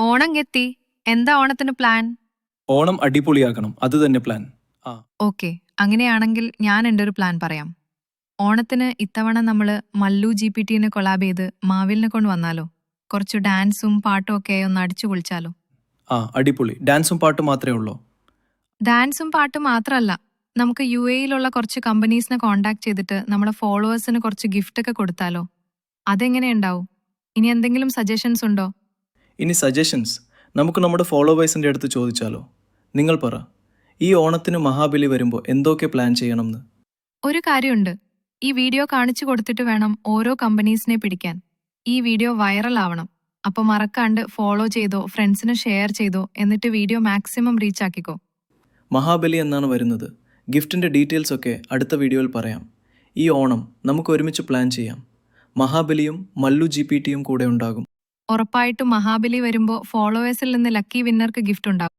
ഓണം എത്തി എന്താ ഓണത്തിന് പ്ലാൻ? ഓണം അടിപൊളിയാക്കണം. അത് തന്നെ പ്ലാൻ. ആ. ഓക്കെ. അങ്ങനെയാണെങ്കിൽ ഞാൻ എന്റെ ഒരു പ്ലാൻ പറയാം. ഓണത്തിന് ഇത്തവണ നമ്മൾ മല്ലു ജി പി ടീനെ കൊളാബ് ചെയ്ത് മാവിലിനെ കൊണ്ട് വന്നാലോ? കുറച്ച് ഡാൻസും പാട്ടും ഒക്കെ ഒന്ന് അടിച്ചു പൊളിച്ചാലോ? ആ അടിപൊളി. ഡാൻസും പാട്ടും മാത്രമേ ഉള്ളൂ? ഡാൻസും പാട്ടും മാത്രമല്ല. നമുക്ക് യു എയിലുള്ള കുറച്ച് കമ്പനീസിനെ കോണ്ടാക്ട് ചെയ്തിട്ട് നമ്മുടെ ഫോളോവേഴ്സിന് കുറച്ച് ഗിഫ്റ്റ് ഒക്കെ കൊടുത്താലോ? അതെങ്ങനെ ഉണ്ടാവും? ഇനി എന്തെങ്കിലും സജഷൻസ് ഉണ്ടോ? ഇനി സജഷൻസ് നമുക്ക് നമ്മുടെ ഫോളോവേഴ്സിന്റെ അടുത്ത് ചോദിച്ചാലോ? നിങ്ങൾ പറ ഈ ഓണത്തിന് മഹാബലി വരുമ്പോൾ എന്തൊക്കെ പ്ലാൻ ചെയ്യണമെന്ന് ഒരു കാര്യമുണ്ട് ഈ വീഡിയോ കാണിച്ചു കൊടുത്തിട്ട് വേണം ഓരോ കമ്പനീസിനെ പിടിക്കാൻ. ഈ വീഡിയോ വൈറൽ ആവണം. അപ്പൊ മറക്കാണ്ട് ഫോളോ ചെയ്തോ ഫ്രണ്ട്സിന് ഷെയർ ചെയ്തോ എന്നിട്ട് വീഡിയോ മാക്സിമം റീച്ച് ആക്കിക്കോ. മഹാബലി എന്നാണ് വരുന്നത്. ഗിഫ്റ്റിന്റെ ഡീറ്റെയിൽസ് ഒക്കെ അടുത്ത വീഡിയോയിൽ പറയാം. ഈ ഓണം നമുക്ക് ഒരുമിച്ച് പ്ലാൻ ചെയ്യാം. മഹാബലിയും മല്ലു ജി പി ടിയും കൂടെ ഉണ്ടാകും. ഉറപ്പായിട്ടും മഹാബലി വരുമ്പോൾ ഫോളോവേഴ്സിൽ നിന്ന് ലക്കി വിന്നർക്ക് ഗിഫ്റ്റ് ഉണ്ടാവും.